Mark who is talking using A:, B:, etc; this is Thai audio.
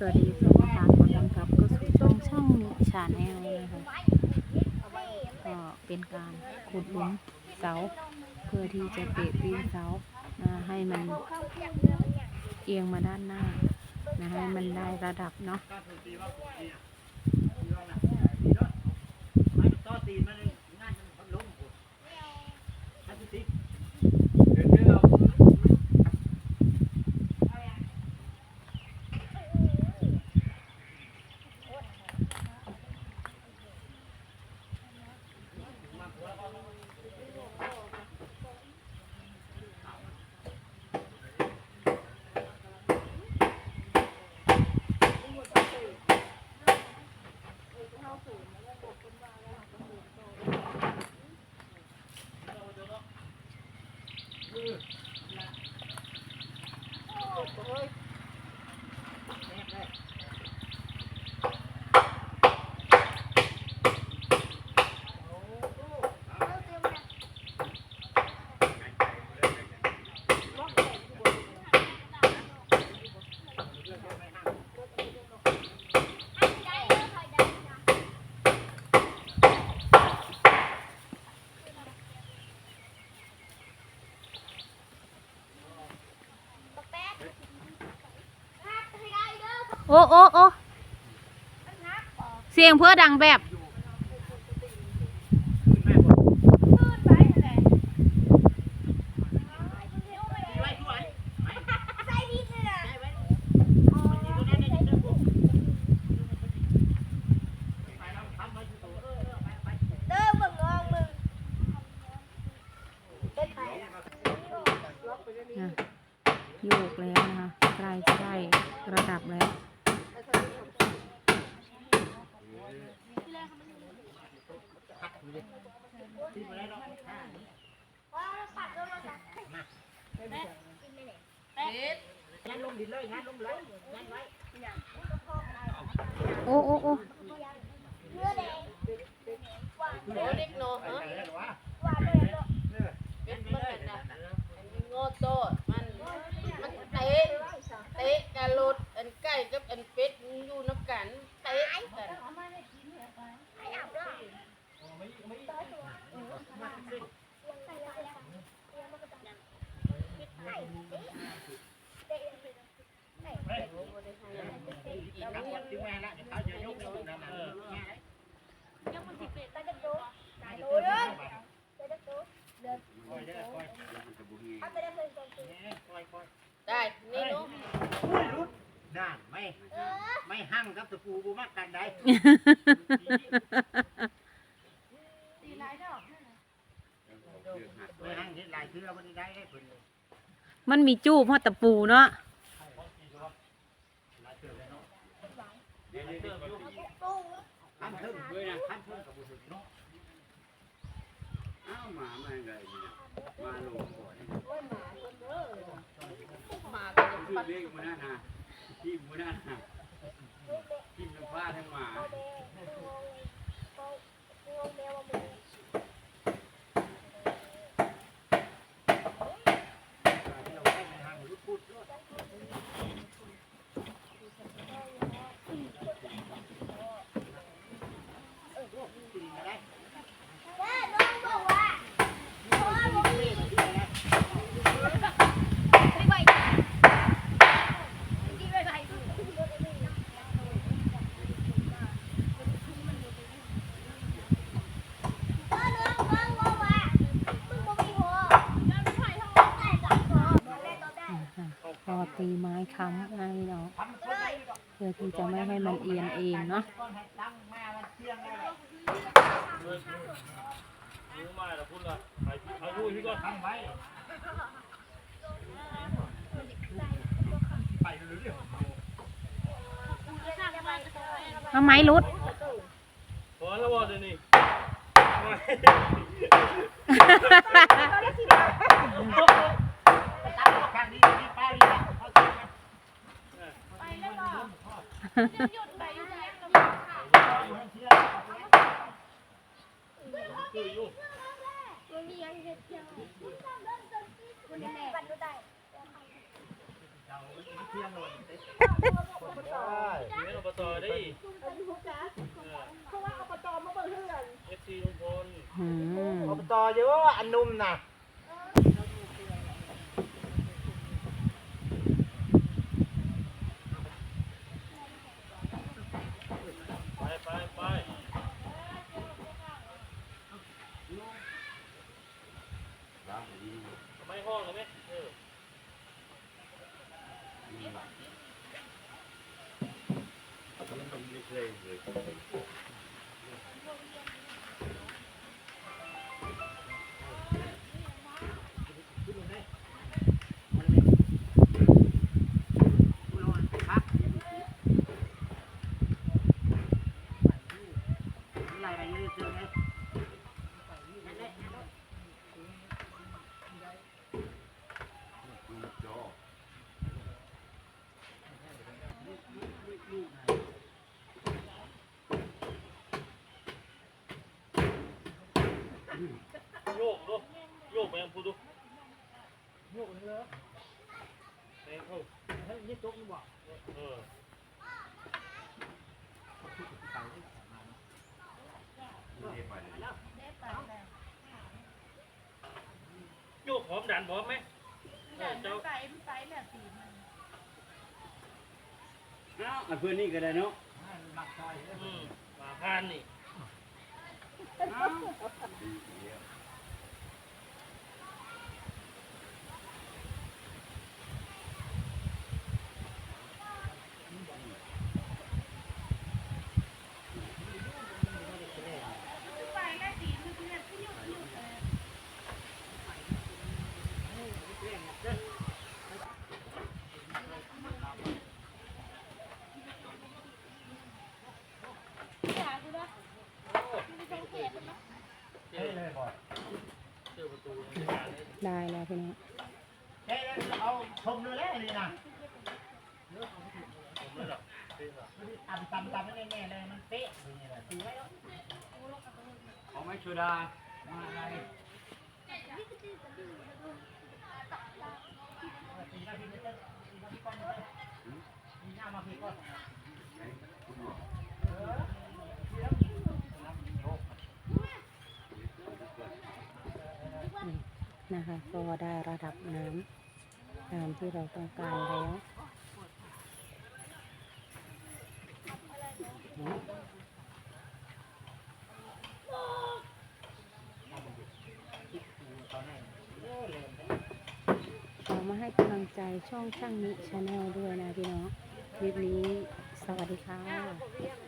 A: สวัสดีสวัสดีค่ะขอต้อนรับก็สู่ช่องช่องนิชาแนลนะคะก็เป็นการขุดหลุมเสาเพื่อที่จะเตะปีนเสาให้มันเอียงมาด้านหน้านะให้มันได้ระดับเนาะ
B: Tuloy. Ayan, ayan.
A: โอ้โอ้โอ้เสียงเพื่อดังแบบโยกแล้วนะคะใกล้จะได้ระดับแล้ว โอ้โอ้โอ้
C: เด็กโนฮะเป็นมันเป็นนะง่โตมันมันเตะเตะกะรถอันไก่กับอันเป็ดมันอยู่น้ำกันเตะกัน
B: ทั้งหมดที่แม่ละเดี๋ยวเขาจะยกขึ้นนั่นน่ะง่ายคอยเด้อคอยคอยคอย
C: ได้นี่หนู
B: อุ้ยรุ ดด่านไม่ไม่หั่งกับตะปูบูมักกันได้ไม่หั่งเห็นหลายเทื่อบ่ได้ได้ได้เพิ่น
A: มันมีจูบฮอดตะปูเนาะ
B: ทำเพิ่มด้วยนะทำเพิ่มกับบุตรเนาะ
D: อ้าวหมามาไงเนี่ยมาลงก่อน
C: มาก็จะ
D: ขึ้
C: ปั
D: น
C: ด
D: ที่มาหน้านาทีมมาหน้านาทีมน้ำฟ้าทั้งหมา
B: ให้มันหั่งรุดพูดด้วยตีนมาได้
A: พอตีไม้ค้ำให้เนาะเพื่อที่จะไม่ให้มันเอียงเองเนาะ
B: ก้อนให้ตั้งแม่มันเที่ยงได้เลย
E: รู้มาแล้วพูดละใครเอาดูพี่ก็
B: ทำไว้ไปเรื่อย
A: เอาไม้รุด
E: พอแล้ววอเดี๋ยวนี้
B: ๆตั้งข้างนี้นี่ป้านี่นะเขาเที่ยงกัน เที่ยงเที่ยงเลย
E: เรียนอบตได้เพราะว่าอบตมาเบิ่งเฮือนเอฟซีลุงพล
A: อืม
B: อบตเยอะอันนุ่มน่ะ
E: ไปไปไปไม่ห้องเลยไหมเออ
D: ไม่เไป
E: ยังพูดดูโยกเลยไปเข้าเฮ้ยนี่ตกนี่บ่เออโยกหอมดันพร้อมไหมเออเจ้า
D: เอ้าอันเพื่อนนี่ก็ได้เนาะ
E: อืมมาพานนี่
B: เฮ้ยเลยบ่
E: เจอประตูในงานเลย
A: ได้แล้วพี่น้อง
B: เฮ้ยเอาชมดูแล้วนี่นะ
E: ผมไม่หรอกเต้น
B: ตำตำตำแน่ๆเลยมันเป๊ะถือไว้แล้ว
D: เอาไหมชูดา
B: มาอะไรสี่นาทีจะเต้นสี่ก่อนตีหน้ามาพี่ก่อน
A: นะคะ ก็ได้ระดับน้ำตามที่เราต้องการแล้วขอมาให้กำลังใจช่องช่างนิชาแนลด้วยนะพี่น้องคลิปนี้สวัสดีค่ะ